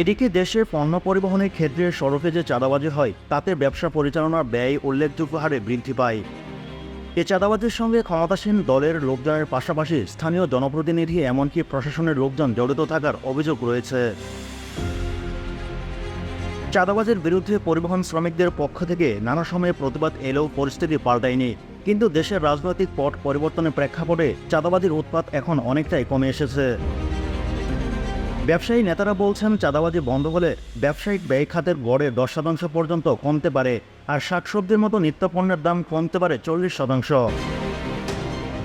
এদিকে দেশের পণ্য পরিবহনের ক্ষেত্রে সড়কে যে চাঁদাবাজি হয়, তাতে ব্যবসা পরিচালনার ব্যয় উল্লেখযোগ্য হারে বৃদ্ধি পায়। এ চাঁদাবাজির সঙ্গে ক্ষমতাসীন দলের লোকজনের পাশাপাশি স্থানীয় জনপ্রতিনিধি এমনকি প্রশাসনের লোকজন জড়িত থাকার অভিযোগ রয়েছে। চাঁদাবাজের বিরুদ্ধে পরিবহন শ্রমিকদের পক্ষ থেকে নানা সময়ে প্রতিবাদ এলেও পরিস্থিতি পাল্টায়নি। কিন্তু দেশের রাজনৈতিক পট পরিবর্তনের প্রেক্ষাপটে চাঁদাবাজির উৎপাত এখন অনেকটাই কমে এসেছে। ব্যবসায়ী নেতারা বলছেন চাঁদাবাজি বন্ধ হলে ব্যবসায়িক ব্যয় খাতের গড়ে দশ শতাংশ পর্যন্ত কমতে পারে আর শাকসবজির মতো নিত্যপণ্যের দাম কমতে পারে চল্লিশ শতাংশ।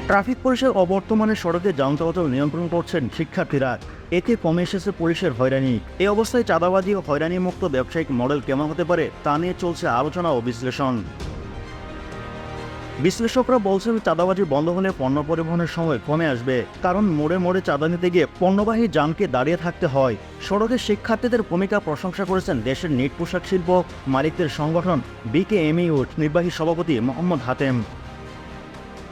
ট্রাফিক পুলিশের অবর্তমানে সড়কে যান চলাচল নিয়ন্ত্রণ করছেন শিক্ষার্থীরা। এতে কমে এসেছে পুলিশের হয়রানি। এই অবস্থায় চাঁদাবাজি ও হয়রানি মুক্ত ব্যবসায়িক মডেল কেমন হতে পারে তা নিয়ে চলছে আলোচনা ও বিশ্লেষণ। বিশ্লেষকরা বলছেন চাঁদাবাজি বন্ধ হলে পণ্য পরিবহনের সময় কমে আসবে, কারণ মোড়ে মোড়ে চাঁদা নিতে গিয়ে পণ্যবাহী যানকে দাঁড়িয়ে থাকতে হয়। সড়কে শিক্ষার্থীদের ভূমিকা প্রশংসা করেছেন দেশের নিট পোশাক শিল্প মালিকদের সংগঠন বিকেএমইউট নির্বাহী সভাপতি মোহাম্মদ হাতেম।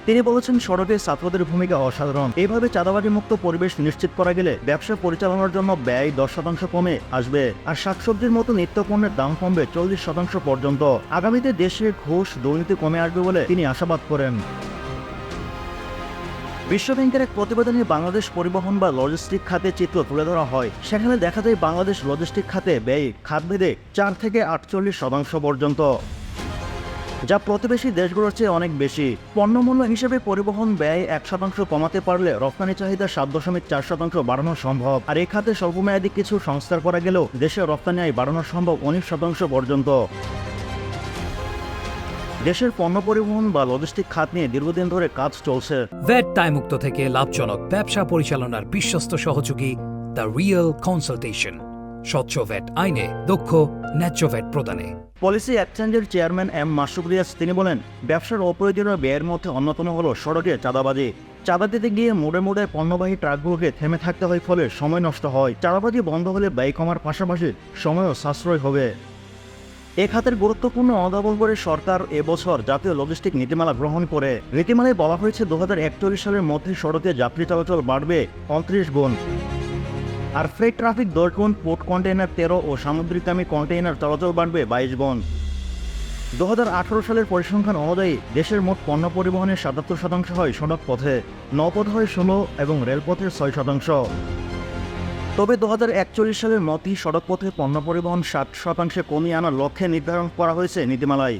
তিনি বলেছেন, সড়কে ছাত্রদের ভূমিকা অসাধারণ। এইভাবে চাঁদাবাজি মুক্ত পরিবেশ নিশ্চিত করা গেলে ব্যবসা পরিচালনার জন্য ব্যয় দশ শতাংশ কমে আসবে আর শাকসবজির মতো নিত্যপণ্যের দাম কমবে চল্লিশ শতাংশ পর্যন্ত। আগামীতে দেশে ঘোষ, দুর্নীতি কমে আসবে বলে তিনি আশাবাদ করেন। বিশ্বব্যাংকের এক প্রতিবেদনে বাংলাদেশ পরিবহন বা লজিস্টিক খাতে চিত্র তুলে ধরা হয়। সেখানে দেখা যায়, বাংলাদেশ লজিস্টিক খাতে ব্যয় খাতভেদে চার থেকে আটচল্লিশ শতাংশ পর্যন্ত। যা প্রতিবেশী দেশগুলোর চেয়ে অনেক বেশি। পণ্যমূল্য হিসেবে পরিবহন ব্যয় এক শতাংশ কমাতে পারলে রপ্তানি চাহিদা সাত দশমিক চার শতাংশ বাড়ানো সম্ভব। আর এই খাতে স্বল্পমেয়াদী কিছু সংস্কার করা গেলেও দেশের রপ্তানি আয় বাড়ানো সম্ভব উনিশ শতাংশ পর্যন্ত। দেশের পণ্য পরিবহন বা লজিস্টিক খাত নিয়ে দীর্ঘদিন ধরে কাজ চলছে। ভ্যাট দায়মুক্ত থেকে লাভজনক ব্যবসা পরিচালনার বিশ্বস্ত সহযোগী দ্য রিয়েল কনসালটেশন। স্বচ্ছ ভ্যাট আইনে দক্ষ ন্যায্য ভ্যাট প্রদানে। পলিসি এক্সচেঞ্জের চেয়ারম্যান এম মাসুক রিয়াজ তিনি বলেন, ব্যবসার অপ্রয়োজনীয় ব্যয়ের মধ্যে অন্যতম হলো সড়কে চাঁদাবাজি। চাঁদা দিতে গিয়ে মোড়ে মোড়ে পণ্যবাহী ট্রাকগুলোকে থেমে থাকতে হয় ফলে সময় নষ্ট হয়। চাঁদাবাজি বন্ধ হলে ব্যয় কমার পাশাপাশি সময়ও সাশ্রয় হবে। এ খাতের গুরুত্বপূর্ণ অনুধাবন করে সরকার এবছর জাতীয় লজিস্টিক নীতিমালা গ্রহণ করে। নীতিমালায় বলা হয়েছে, দু হাজার একচল্লিশ সালের মধ্যে সড়কে যাত্রী চলাচল বাড়বে, পঁয়ত্রিশ গুণ। আর ফ্রেট ট্রাফিক দশ গুণ পোর্ট কন্টেইনার তেরো ও সামুদ্রিকগামী কন্টেইনার চলাচল বাড়বে বাইশ গুণ দু সালের পরিসংখ্যান অনুযায়ী দেশের মোট পণ্য পরিবহনের সাতাত্তর শতাংশ হয় সড়ক পথে, নৌপথ হয় ষোলো এবং রেলপথের ছয় শতাংশ। তবে দু হাজার একচল্লিশ সালের মধ্যেই সড়ক পথে পণ্য পরিবহন ষাট শতাংশে কমিয়ে আনার লক্ষ্যে নির্ধারণ করা হয়েছে নীতিমালায়।